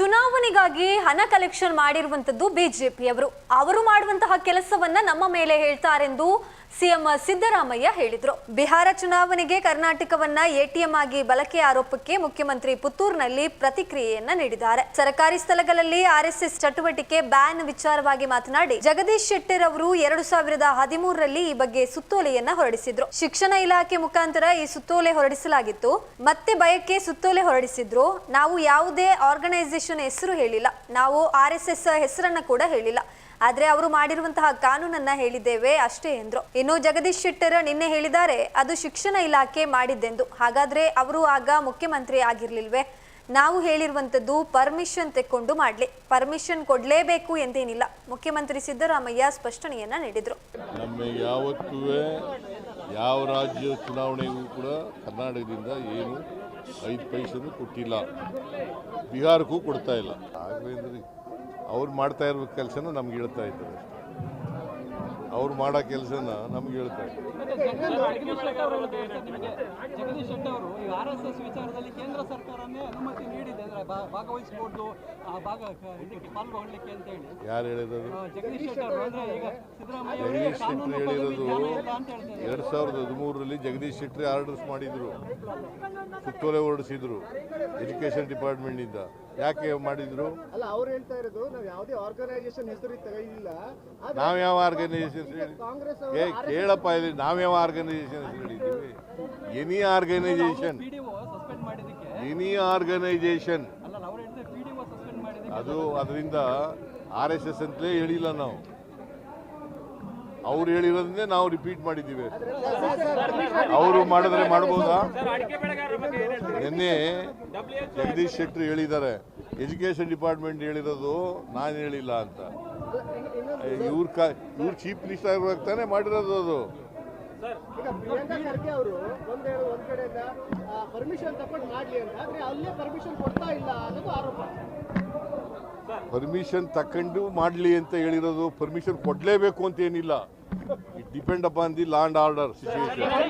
ಚುನಾವಣೆಗಾಗಿ ಹಣ ಕಲೆಕ್ಷನ್ ಮಾಡಿರುವಂತದ್ದು ಬಿಜೆಪಿಯವರು ಅವರು ಮಾಡುವಂತಹ ಕೆಲಸವನ್ನ ನಮ್ಮ ಮೇಲೆ ಹೇಳ್ತಾರೆಂದು ಸಿಎಂ ಸಿದ್ದರಾಮಯ್ಯ ಹೇಳಿದರು. ಬಿಹಾರ ಚುನಾವಣೆಗೆ ಕರ್ನಾಟಕವನ್ನ ಎಟಿಎಂ ಆಗಿ ಬಳಕೆ ಆರೋಪಕ್ಕೆ ಮುಖ್ಯಮಂತ್ರಿ ಪುತ್ತೂರಿನಲ್ಲಿ ಪ್ರತಿಕ್ರಿಯೆಯನ್ನ ನೀಡಿದ್ದಾರೆ. ಸರ್ಕಾರಿ ಸ್ಥಳಗಳಲ್ಲಿ ಆರ್ಎಸ್ಎಸ್ ಚಟುವಟಿಕೆ ಬ್ಯಾನ್ ವಿಚಾರವಾಗಿ ಮಾತನಾಡಿ, ಜಗದೀಶ್ ಶೆಟ್ಟರ್ ಅವರು ಎರಡು ಸಾವಿರದ ಹದಿಮೂರರಲ್ಲಿ ಈ ಬಗ್ಗೆ ಸುತ್ತೋಲೆಯನ್ನ ಹೊರಡಿಸಿದ್ರು. ಶಿಕ್ಷಣ ಇಲಾಖೆ ಮುಖಾಂತರ ಈ ಸುತ್ತೋಲೆ ಹೊರಡಿಸಲಾಗಿತ್ತು. ಮತ್ತೆ ಭಯಕ್ಕೆ ಸುತ್ತೋಲೆ ಹೊರಡಿಸಿದ್ರು. ನಾವು ಯಾವುದೇ ಆರ್ಗನೈಸೇಷನ್ ಹೆಸರು ಹೇಳಿಲ್ಲ. ನಾವು ಆರ್ಎಸ್ಎಸ್ ಎಸ್ ಎಸ್ ಹೆಸರನ್ನ ಕೂಡ ಹೇಳಿಲ್ಲ. ಆದ್ರೆ ಅವರು ಮಾಡಿರುವಂತಹ ಕಾನೂನನ್ನ ಹೇಳಿದ್ದೇವೆ ಅಷ್ಟೇ ಎಂದ್ರು. ಇನ್ನು ಜಗದೀಶ್ ಶೆಟ್ಟರ್ ನಿನ್ನೆ ಹೇಳಿದ್ದಾರೆ, ಅದು ಶಿಕ್ಷಣ ಇಲಾಖೆ ಮಾಡಿದ್ದೆಂದು. ಹಾಗಾದ್ರೆ ಅವರು ಆಗ ಮುಖ್ಯಮಂತ್ರಿ ಆಗಿರ್ಲಿಲ್ವೇ? ನಾವು ಹೇಳಿರುವಂತದ್ದು ಪರ್ಮಿಷನ್ ತೆಕ್ಕೊಂಡು ಮಾಡ್ಲಿ. ಪರ್ಮಿಷನ್ ಕೊಡ್ಲೇಬೇಕು ಎಂದೇನಿಲ್ಲ. ಮುಖ್ಯಮಂತ್ರಿ ಸಿದ್ದರಾಮಯ್ಯ ಸ್ಪಷ್ಟನೆಯನ್ನ ನೀಡಿದ್ರು. ಯಾವ ರಾಜ್ಯ ಚುನಾವಣೆಗೂ ಕೂಡ ಕರ್ನಾಟಕದಿಂದ ಏನು ಐದು ಪೈಸೆನೂ ಕೊಟ್ಟಿಲ್ಲ. ಬಿಹಾರಕ್ಕೂ ಕೊಡ್ತಾ ಇಲ್ಲ. ಅವ್ರು ಮಾಡ್ತಾ ಇರೋ ಕೆಲಸನೂ ನಮ್ಗೆ ಹೇಳ್ತಾ ಇದ್ದಾರೆ ಅವ್ರು ಮಾಡೋ ಕೆಲಸನ ನಮ್ಗೆ ಹೇಳ್ತಾರೆ. ಇದ್ದಾರೆ ಜಗದೀಶ್ ಶೆಟ್ಟರ್ ಅವರು ಈ ಆರ್ ಎಸ್ ಎಸ್ ವಿಚಾರದಲ್ಲಿ ಕೇಂದ್ರ ಸರ್ಕಾರನೇ ಅನುಮತಿ ನೀಡಿದೆ ಅಂದ್ರೆ ಭಾಗವಹಿಸ್ಬೋದು ಭಾಗ ಇದಕ್ಕೆ ಪಾಲ್ಗೊಳ್ಳಿಕ್ಕೆ ಅಂತ ಹೇಳಿ. ಯಾರು ಹೇಳಿದ್ರು ಜಗದೀಶ್ ಶೆಟ್ಟಿ ಅವರು ಅಂದ್ರೆ ಈಗ ಸಿದ್ದರಾಮಯ್ಯ ಜಗದೀಶ್ ಪದವಿ ಹೇಳಿರೋದು ಜ್ಞಾನ ಅಂತ ಹೇಳ್ತಾರೆ ಎರಡು ಸಾವಿರದ ಹದಿಮೂರರಲ್ಲಿ ಜಗದೀಶ್ ಶೆಟ್ಟಿ ಆರ್ಡರ್ಸ್ ಮಾಡಿದ್ರು. ಸುತ್ತೋಲೆ ಹೊರಡಿಸಿದ್ರು ಎಜುಕೇಶನ್ ಡಿಪಾರ್ಟ್ಮೆಂಟ್ ಇಂದ. ಯಾಕೆ ಮಾಡಿದ್ರು? ಅಲ್ಲ ಅವ್ರು ಹೇಳ್ತಾ ಇರೋದು ನಾವು ಯಾವುದೇ ಆರ್ಗನೈಸೇಷನ್ ಹೆಸರು ತೆಗೆದಿಲ್ಲ. ನಾವ್ ಯಾವ ಆರ್ಗನೈಸೇಷನ್ ಏ ಕೇಳಪ್ಪ ಇಲ್ಲಿ ನಾವ್ಯಾವ ಆರ್ಗನೈಸೇಷನ್ ಹೇಳಿದ್ದೀವಿ ಎನಿ ಆರ್ಗನೈಸೇಷನ್. Any organisation. ಅದು ಅದರಿಂದ ಆರ್ ಎಸ್ ಎಸ್ ಅಂತಲೇ ಹೇಳಿಲ್ಲ ನಾವು. ಅವ್ರು ಹೇಳಿರೋದನ್ನೇ ನಾವು ರಿಪೀಟ್ ಮಾಡಿದ್ದೀವಿ. ಅವರು ಮಾಡಿದ್ರೆ ಮಾಡ್ಬೋದಾ? ನಿನ್ನೆ ಜಗದೀಶ್ ಶೆಟ್ಟರ್ ಹೇಳಿದ್ದಾರೆ ಎಜುಕೇಶನ್ ಡಿಪಾರ್ಟ್ಮೆಂಟ್ ಹೇಳಿರೋದು ನಾನು ಹೇಳಿಲ್ಲ ಅಂತ. ಇವ್ರ ಕಾ ಇವ್ರು ಚೀಫ್ ಮಿನಿಸ್ಟರ್ ಆಗಿರುವಾಗ ತಾನೇ ಮಾಡಿರೋದು ಅದು. ಈಗ ಪ್ರಿಯಾಂಕಾ ಖರ್ಗೆ ಅವರು ಒಂದ್ ಹೇಳು ಒಂದ್ ಕಡೆಯಿಂದ ಪರ್ಮಿಷನ್ ತಕೊಂಡು ಮಾಡ್ಲಿ ಅಂತ. ಆದ್ರೆ ಅಲ್ಲೇ ಪರ್ಮಿಷನ್ ಕೊಡ್ತಾ ಇಲ್ಲ ಅನ್ನೋದು ಆರೋಪ. ಪರ್ಮಿಷನ್ ತಕೊಂಡು ಮಾಡಲಿ ಅಂತ ಹೇಳಿರೋದು ಪರ್ಮಿಷನ್ ಕೊಡಲೇಬೇಕು ಅಂತ ಏನಿಲ್ಲ. It depend upon the land order situation